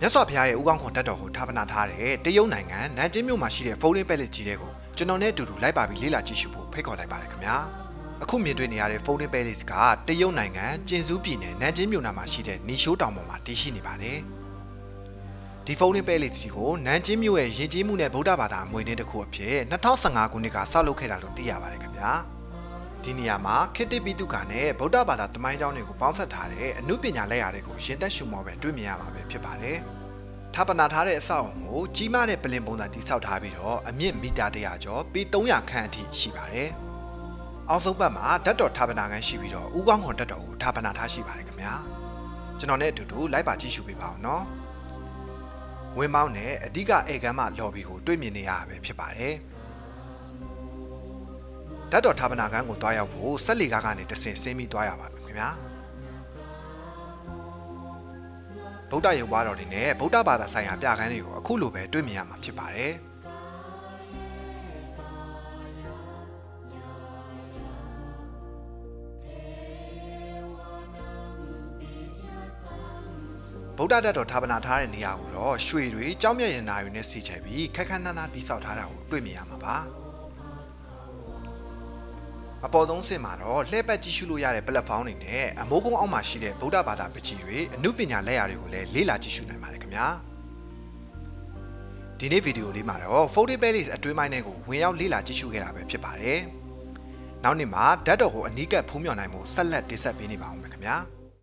မြတ်စွာဘုရားရဲ့ဥကောင်းခွန်တက်တော်ကိုဌာပနာထားတဲ့တရုတ်နိုင်ငံနန်ကျင်းမြို့မှာရှိတဲ့ Folding Palace ကြီးတဲ့ကိုကျွန်တော်နဲ့အတူတူလိုက်ပါပြီးလေ့လာကြည့်ရှုဖို့ဖိတ်ခေါ်လိုက်ပါတယ်ခင်ဗျာအခုမြင်တွေ့နေရတဲ့ Folding Palace ကတရုတ်နိုင်ငံကျင်စူးပြည်နယ်နန်ကျင်းမြို့နာမှာရှိတဲ့နီရှိုးတောင်ပေါ်မှာတည်ရှိနေပါတယ်ဒီ Folding Palace ကြီးကိုနန်ကျင်းမြို့ရဲ့ယဉ်ကျေးမှုနဲ့ဗုဒ္ဓဘာသာအမွေအနှစ်တစ်ခုအဖြစ်2015ခုနှစ်ကဆောက်လုပ်ခဲ့တာလို့သိရပါတယ်ခင်ဗျာ ဒီနေရာမှာခေတ္တပိတုကနဲ့ဗုဒ္ဓဘာသာတမိုင်းကြောင်းတွေကိုပေါင်းစပ်ထားတဲ့အမှုပညာလက်ရာတွေကိုရင်သက်ရှုမောပဲတွေ့မြင်ရမှာပဲဖြစ်ပါတယ်။ထာပနာထားတဲ့အဆောက်အုံကိုကြီးမားတဲ့ပလင်ပုံစံတိစောက်ထားပြီးတော့အမြင့်မီတာ100ကျော်ပေ300ခန့်အထိရှိပါတယ်။အောက်ဆုံးဘက်မှာဓာတ်တော်ထာပနာခန်းရှိပြီးတော့ဥကောင်းခွန်ဓာတ်တော်ကိုထာပနာထားရှိပါတယ်ခင်ဗျာ။ကျွန်တော်နဲ့အတူတူလိုက်ပါကြည့်ရှုပေးပါအောင်နော်။ဝင်းမောင်းနဲ့အဓိကဧကမ်းမလော်ဘီကိုတွေ့မြင်နေရတာပဲဖြစ်ပါတယ်။ ဓာတ်တော်ဌာပနာခန်းကိုတွားရောက်ဖို့ဆက်လီကားကနေတဆင်ဆင်းပြီးတွားရပါမယ်ခင်ဗျာဗုဒ္ဓရုပ်ပွားတော်တွေနဲ့ဗုဒ္ဓဘာသာဆိုင်ရာပြခန်းတွေကိုအခုလိုပဲတွေ့မြင်ရမှာဖြစ်ပါတယ်ဗုဒ္ဓဓာတ်တော်ဌာပနာထားတဲ့နေရာကိုတော့ရွှေတွေကြောင်းမြတ်ရနာတွေနဲ့စီချယ်ပြီးခက်ခက်နာနာတိစောက်ထားတာကိုတွေ့မြင်ရမှာပါ အပေါ်ဆုံးဆင့်မှာတော့လှည့်ပတ်ကြည့်ရှုလို့ရတဲ့ platform တွေနဲ့အမိုးကုန်းအောက်မှာရှိတဲ့ဗုဒ္ဓဘာသာပကြီးတွေအမှုပညာလက်ရာတွေကိုလည်းလေ့လာကြည့်ရှုနိုင်ပါတယ်ခင်ဗျာဒီနေ့ဗီဒီယိုလေးမှာတော့ Folding Palace အတွင်းပိုင်းတွေကိုဝင်ရောက်လေ့လာကြည့်ရှုခဲ့တာပဲဖြစ်ပါတယ်နောက်နေ့မှာဓာတ်တော်ကိုအနီးကပ်ဖူးမြော်နိုင်မှုဆက်လက်တင်ဆက်ပေးနေပါအောင်မယ်ခင်ဗျာ